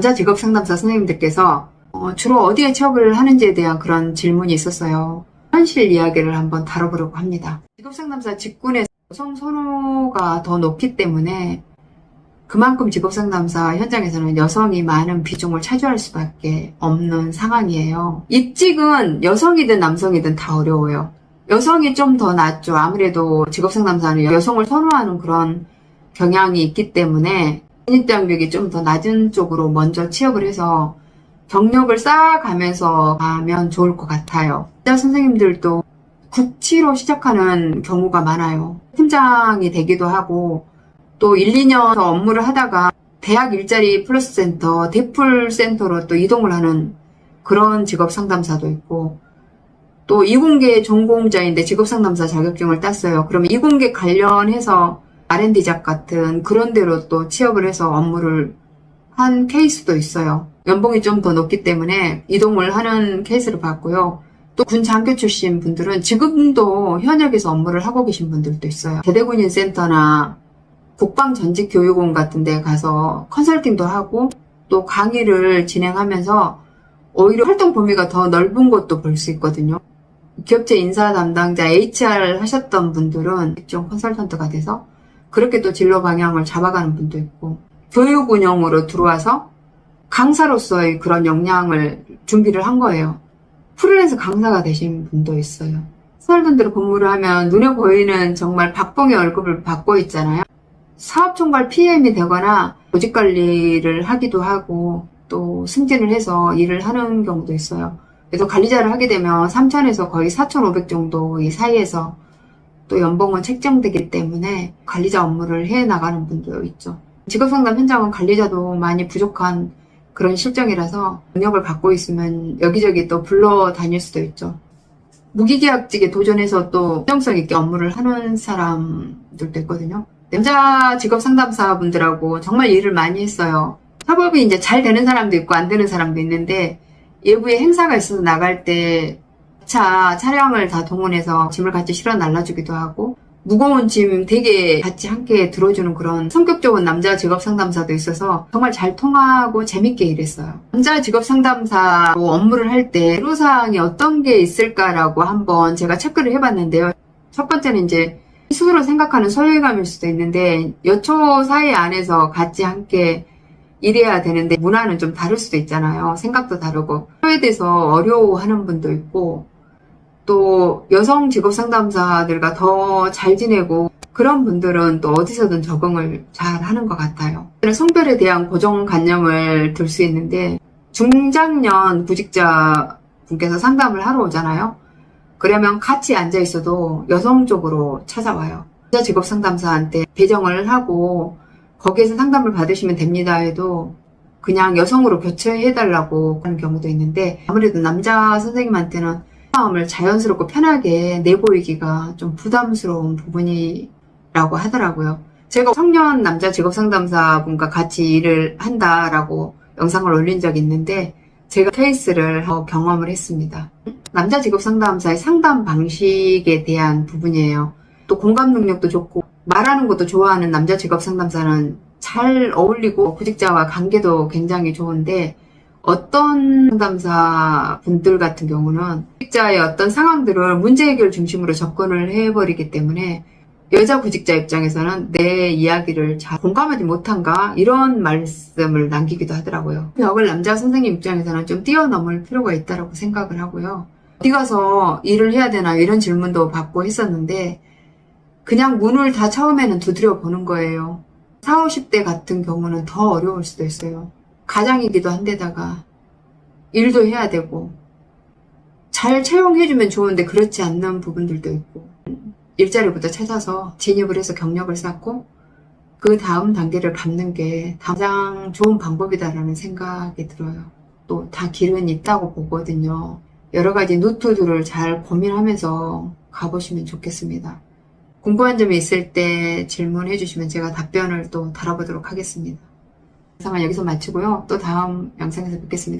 남자 직업 상담사 선생님들께서 어, 주로 어디에 취업을 하는지에 대한 그런 질문이 있었어요. 현실 이야기를 한번 다뤄보려고 합니다. 직업 상담사 직군에서 여성 선호가 더 높기 때문에 그만큼 직업 상담사 현장에서는 여성이 많은 비중을 차지할 수밖에 없는 상황이에요. 입직은 여성이든 남성이든 다 어려워요. 여성이 좀 더 낫죠. 아무래도 직업 상담사는 여성을 선호하는 그런 경향이 있기 때문에 진입장벽이 좀 더 낮은 쪽으로 먼저 취업을 해서 경력을 쌓아가면서 가면 좋을 것 같아요. 진짜 선생님들도 국치로 시작하는 경우가 많아요. 팀장이 되기도 하고 또 1, 2년 업무를 하다가 대학 일자리 플러스 센터, 대풀 센터로 또 이동을 하는 그런 직업 상담사도 있고 또 이공계 전공자인데 직업 상담사 자격증을 땄어요. 그러면 이공계 관련해서 R&D작 같은 그런 데로 또 취업을 해서 업무를 한 케이스도 있어요. 연봉이 좀 더 높기 때문에 이동을 하는 케이스를 봤고요. 또 군 장교 출신 분들은 지금도 현역에서 업무를 하고 계신 분들도 있어요. 제대군인 센터나 국방 전직 교육원 같은 데 가서 컨설팅도 하고 또 강의를 진행하면서 오히려 활동 범위가 더 넓은 것도 볼 수 있거든요. 기업체 인사 담당자 HR 하셨던 분들은 직종 컨설턴트가 돼서 그렇게 또 진로 방향을 잡아가는 분도 있고 교육 운영으로 들어와서 강사로서의 그런 역량을 준비를 한 거예요. 프리랜서 강사가 되신 분도 있어요. 컨설턴트로 근무를 하면 눈에 보이는 정말 박봉의 월급을 받고 있잖아요. 사업총괄 PM이 되거나 조직 관리를 하기도 하고 또 승진을 해서 일을 하는 경우도 있어요. 그래서 관리자를 하게 되면 3천에서 거의 4,500 정도 이 사이에서 또 연봉은 책정되기 때문에 관리자 업무를 해 나가는 분도 있죠. 직업 상담 현장은 관리자도 많이 부족한 그런 실정이라서 능력을 갖고 있으면 여기저기 또 불러 다닐 수도 있죠. 무기계약직에 도전해서 또 안정성 있게 업무를 하는 사람들도 있거든요. 남자 직업 상담사분들하고 정말 일을 많이 했어요. 협업이 이제 잘 되는 사람도 있고 안 되는 사람도 있는데 예부에 행사가 있어서 나갈 때 차 차량을 다 동원해서 짐을 같이 실어 날라주기도 하고 무거운 짐 되게 같이 함께 들어주는 그런 성격 좋은 남자 직업 상담사도 있어서 정말 잘 통하고 재밌게 일했어요. 남자 직업 상담사로 업무를 할 때 애로사항이 어떤 게 있을까라고 한번 제가 체크를 해봤는데요. 첫 번째는 이제 스스로 생각하는 소외감일 수도 있는데 여초 사이 안에서 같이 함께 일해야 되는데 문화는 좀 다를 수도 있잖아요. 생각도 다르고 대해서 어려워하는 분도 있고 또 여성 직업 상담사들과 더 잘 지내고 그런 분들은 또 어디서든 적응을 잘 하는 것 같아요. 성별에 대한 고정관념을 들 수 있는데 중장년 구직자 분께서 상담을 하러 오잖아요. 그러면 같이 앉아 있어도 여성 쪽으로 찾아와요. 여자 직업 상담사한테 배정을 하고 거기에서 상담을 받으시면 됩니다 해도 그냥 여성으로 교체해달라고 하는 경우도 있는데 아무래도 남자 선생님한테는 마음을 자연스럽고 편하게 내보이기가 좀 부담스러운 부분이라고 하더라고요. 제가 청년 남자 직업 상담사 분과 같이 일을 한다라고 영상을 올린 적이 있는데 제가 케이스를 어, 경험을 했습니다. 남자 직업 상담사의 상담 방식에 대한 부분이에요. 또 공감 능력도 좋고 말하는 것도 좋아하는 남자 직업 상담사는 잘 어울리고 구직자와 관계도 굉장히 좋은데 어떤 상담사 분들 같은 경우는 구직자의 어떤 상황들을 문제 해결 중심으로 접근을 해버리기 때문에 여자 구직자 입장에서는 내 이야기를 잘 공감하지 못한가 이런 말씀을 남기기도 하더라고요. 벽을 남자 선생님 입장에서는 좀 뛰어넘을 필요가 있다고 생각을 하고요. 어디 가서 일을 해야 되나 이런 질문도 받고 했었는데 그냥 문을 다 처음에는 두드려 보는 거예요. 40, 50대 같은 경우는 더 어려울 수도 있어요. 가장이기도 한데다가 일도 해야 되고 잘 채용해주면 좋은데 그렇지 않는 부분들도 있고 일자리부터 찾아서 진입을 해서 경력을 쌓고 그 다음 단계를 밟는 게 가장 좋은 방법이다라는 생각이 들어요. 또 다 길은 있다고 보거든요. 여러 가지 노트들을 잘 고민하면서 가보시면 좋겠습니다. 궁금한 점이 있을 때 질문해 주시면 제가 답변을 또 달아보도록 하겠습니다. 영상은 여기서 마치고요. 또 다음 영상에서 뵙겠습니다.